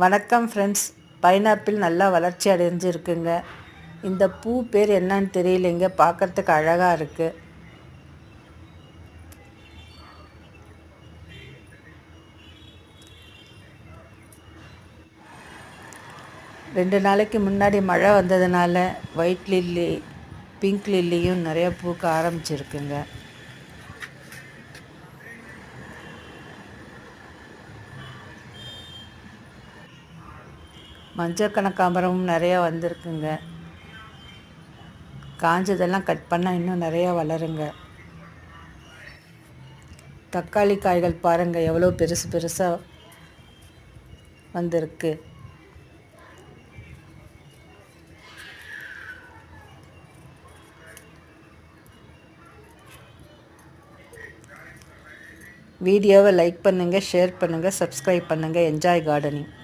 வணக்கம் friends pineapple நல்லா வளர்ச்சி அடைஞ்சிருக்குங்க. இந்த பூ பேர் என்னன்னு தெரியலைங்க. பார்க்கறதுக்கு அழகாக இருக்குது ரெண்டு நாளைக்கு முன்னாடி மழை வந்ததுனால ஒயிட் லில்லி பிங்க் லில்லியும் நிறைய பூக்க ஆரம்பிச்சிருக்குங்க. மஞ்சள் கனகாம்பரமும் நிறையா வந்திருக்குங்க. காஞ்சதெல்லாம் கட் பண்ணால் இன்னும் நிறையா வளருங்க. தக்காளி காய்கள் பாருங்கள் எவ்வளோ பெருசு பெருசாக வந்திருக்கு. வீடியோவை லைக் பண்ணுங்கள் ஷேர் பண்ணுங்கள் சப்ஸ்கிரைப் பண்ணுங்கள் என்ஜாய் கார்டனிங்